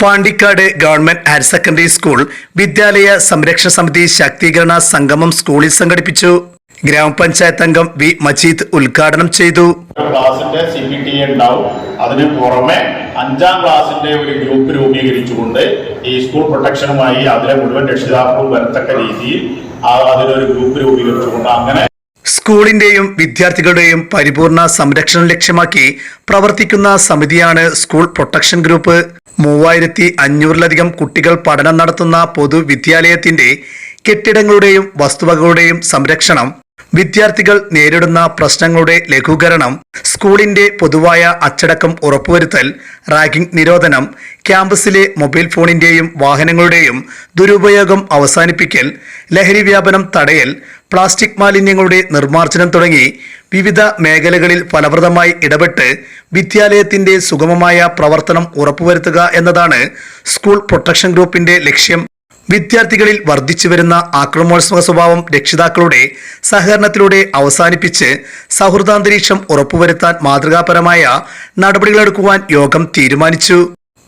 Pandikkad government higher secondary school വിദ്യാലയ സംരക്ഷണ സമിതി ശാക്തീകരണ സംഗമം സ്കൂളിൽ സംഘടിപ്പിച്ചു. ഗ്രാമപഞ്ചായത്ത് അംഗം വി. മജീദ് ഉദ്ഘാടനം ചെയ്തു. ക്ലാസിന്റെ സി പി ടി ഉണ്ടാവും. അതിന് പുറമെ അഞ്ചാം ക്ലാസിന്റെ ഒരു ഗ്രൂപ്പ് രൂപീകരിച്ചുകൊണ്ട് ഈ സ്കൂൾ പ്രൊട്ടക്ഷനുമായി അതിലെ മുഴുവൻ രക്ഷിതാക്കളും വരത്തക്ക രീതിയിൽ അതിനൊരു ഗ്രൂപ്പ് രൂപീകരിച്ചുകൊണ്ട് അങ്ങനെ സ്കൂളിന്റെയും വിദ്യാർത്ഥികളുടെയും പരിപൂർണ സംരക്ഷണം ലക്ഷ്യമാക്കി പ്രവർത്തിക്കുന്ന സമിതിയാണ് സ്കൂൾ പ്രൊട്ടക്ഷൻ ഗ്രൂപ്പ്. മൂവായിരത്തി അഞ്ഞൂറിലധികം കുട്ടികൾ പഠനം നടത്തുന്ന പൊതുവിദ്യാലയത്തിന്റെ കെട്ടിടങ്ങളുടെയും വസ്തുവകളുടെയും സംരക്ഷണം വിദ്യാർത്ഥികൾ നേരിടുന്ന പ്രശ്നങ്ങളുടെ ലഘൂകരണം സ്കൂളിന്റെ പൊതുവായ അച്ചടക്കം ഉറപ്പുവരുത്തൽ റാഗിംഗ് നിരോധനം ക്യാമ്പസിലെ മൊബൈൽ ഫോണിന്റെയും വാഹനങ്ങളുടെയും ദുരുപയോഗം അവസാനിപ്പിക്കൽ ലഹരി വ്യാപനം തടയൽ പ്ലാസ്റ്റിക് മാലിന്യങ്ങളുടെ നിർമ്മാർജനം തുടങ്ങി വിവിധ മേഖലകളിൽ ഫലപ്രദമായി ഇടപെട്ട് വിദ്യാലയത്തിന്റെ സുഗമമായ പ്രവർത്തനം ഉറപ്പുവരുത്തുക എന്നതാണ് സ്കൂൾ പ്രൊട്ടക്ഷൻ ഗ്രൂപ്പിന്റെ ലക്ഷ്യം. വിദ്യാർത്ഥികളിൽ വർദ്ധിച്ചുവരുന്ന ആക്രമോത്സവ സ്വഭാവം രക്ഷിതാക്കളുടെ സഹകരണത്തിലൂടെ അവസാനിപ്പിച്ച് സൗഹൃദാന്തരീക്ഷം ഉറപ്പുവരുത്താൻ മാതൃകാപരമായ നടപടികളെടുക്കുവാൻ യോഗം തീരുമാനിച്ചു.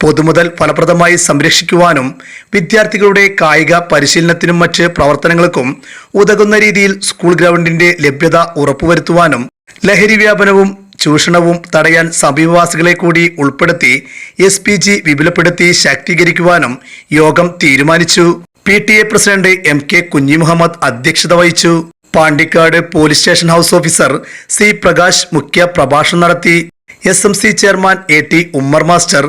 പൊതുമുതൽ ഫലപ്രദമായി സംരക്ഷിക്കുവാനും വിദ്യാർത്ഥികളുടെ കായിക പരിശീലനത്തിനും മറ്റ് പ്രവർത്തനങ്ങൾക്കും ഉതകുന്ന രീതിയിൽ സ്കൂൾ ഗ്രൗണ്ടിന്റെ ലഭ്യത ഉറപ്പുവരുത്തുവാനും ലഹരി വ്യാപനവും ചൂഷണവും തടയാൻ സമീപവാസികളെ കൂടി ഉൾപ്പെടുത്തി എസ് പി ജി വിപുലപ്പെടുത്തി ശാക്തീകരിക്കുവാനും യോഗം തീരുമാനിച്ചു. P T A president M K Kunhi Muhammad അധ്യക്ഷത വഹിച്ചു. Pandikkad police station house officer C Prakash മുഖ്യ പ്രഭാഷണം നടത്തി. S M C chairman A T Ummer master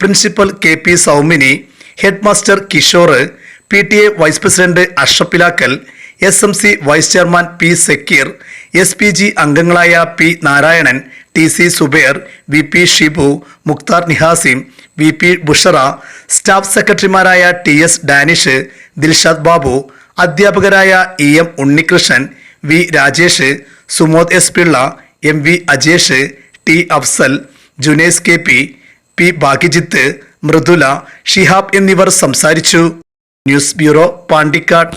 principal K P Soumini head master Kishore P T A vice president Ashappilakkal Pilakkal S M C vice chairman P Zakir S P G അംഗങ്ങളായ P Narayanan T C Zuber V P Shibu Mukthar Nihasim V P Bushara staff സെക്രട്ടറിമാരായ T S Danish Dilshad Babu അധ്യാപകരായ E M Unnikrishnan V Rajesh Sumod S Pillai M V Ajesh T Afsal Junais K P P Bhagyajith Mridula Shihab എന്നിവർ സംസാരിച്ചു. News bureau Pandikkad.